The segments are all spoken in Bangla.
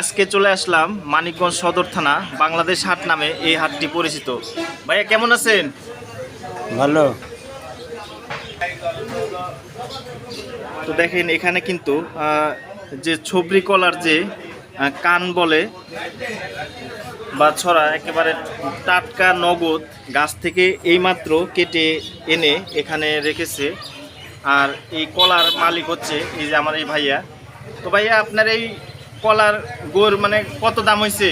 আজকে চলে আসলাম মানিকগঞ্জ সদর থানা বাংলাদেশ হাট নামে এই হাটটি পরিচিত। ভাইয়া কেমন আছেন? ভালো। তো দেখেন এখানে কিন্তু যে ছবরি কলার যে কান বলে বা ছড়া একেবারে টাটকা নগদ গাছ থেকে এইমাত্র কেটে এনে এখানে রেখেছে। আর এই কলার মালিক হচ্ছে এই যে আমার এই ভাইয়া। তো ভাইয়া আপনার এই কলার গোর মানে কত দাম হয়েছে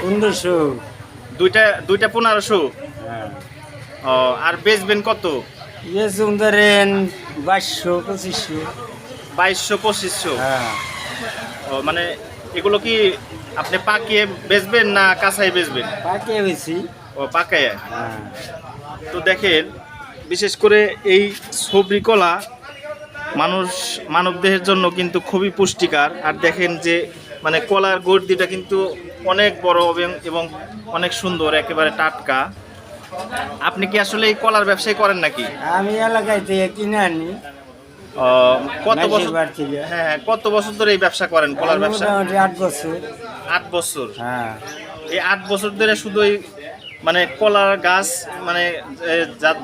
পনেরোশো। দুইটা দুইটা পনেরোশো? হ্যাঁ। ও, আর বেচবেন কত? ইয়ে ধরেন বাইশশো পঁচিশশো। বাইশশো পঁচিশশো? হ্যাঁ। ও, মানে এগুলো কি আপনি পাকিয়ে বেচবেন না কাঁচাই বেচবেন? পাকিয়ে বেশি ও পাকাইয়া? হ্যাঁ। তো দেখেন বিশেষ করে এই সবরি কলা মানুষ মানবদেহের জন্য কিন্তু খুবই পুষ্টিকর। আর দেখেন যে মানে কলার গর্দিটা কিন্তু অনেক বড় এবং এবং অনেক সুন্দর একেবারে টাটকা। আপনি কি আসলে এই কলার ব্যবসায় করেন নাকি? আমি এলাকায় কিনে আনি। কত বছর হ্যাঁ হ্যাঁ, কত বছর ধরে এই ব্যবসা করেন কলার ব্যবসা? আট বছর। আট বছর। হ্যাঁ। এই আট বছর ধরে শুধু এই মানে কলার গাছ মানে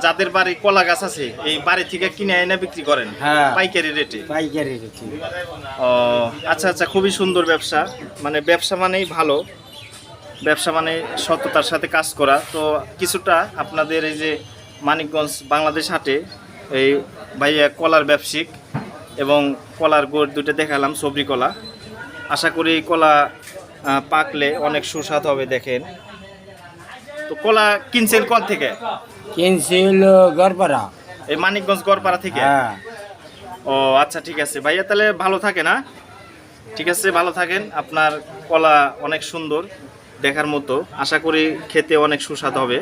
যাদের বাড়ি কলা গাছ আছে এই বাড়ি থেকে কিনে এনে বিক্রি করেন? হ্যাঁ। পাইকারি রেটে? পাইকারি ও আচ্ছা আচ্ছা খুবই সুন্দর ব্যবসা। মানে ব্যবসা মানেই ভালো। ব্যবসা মানে সততার সাথে কাজ করা। তো কিছুটা আপনাদের এই যে মানিকগঞ্জ বাংলাদেশ হাটে এই ভাইয়া কলার ব্যবসায়িক এবং কলার গোড় দুটো দেখালাম সবরি কলা। আশা করি কলা পাকলে অনেক সুস্বাদু হবে দেখেন। তো কলা কিনছেন কল থেকে? কিনছি হলো গড়পাড়া। এই মানিকগঞ্জ গড়পাড়া থেকে? হ্যাঁ। ও আচ্ছা ঠিক আছে। ভাইয়া তাহলে ভালো থাকে না ঠিক আছে ভালো থাকেন। আপনার কলা অনেক সুন্দর দেখার মতো। আশা করি খেতে অনেক সুস্বাদু হবে।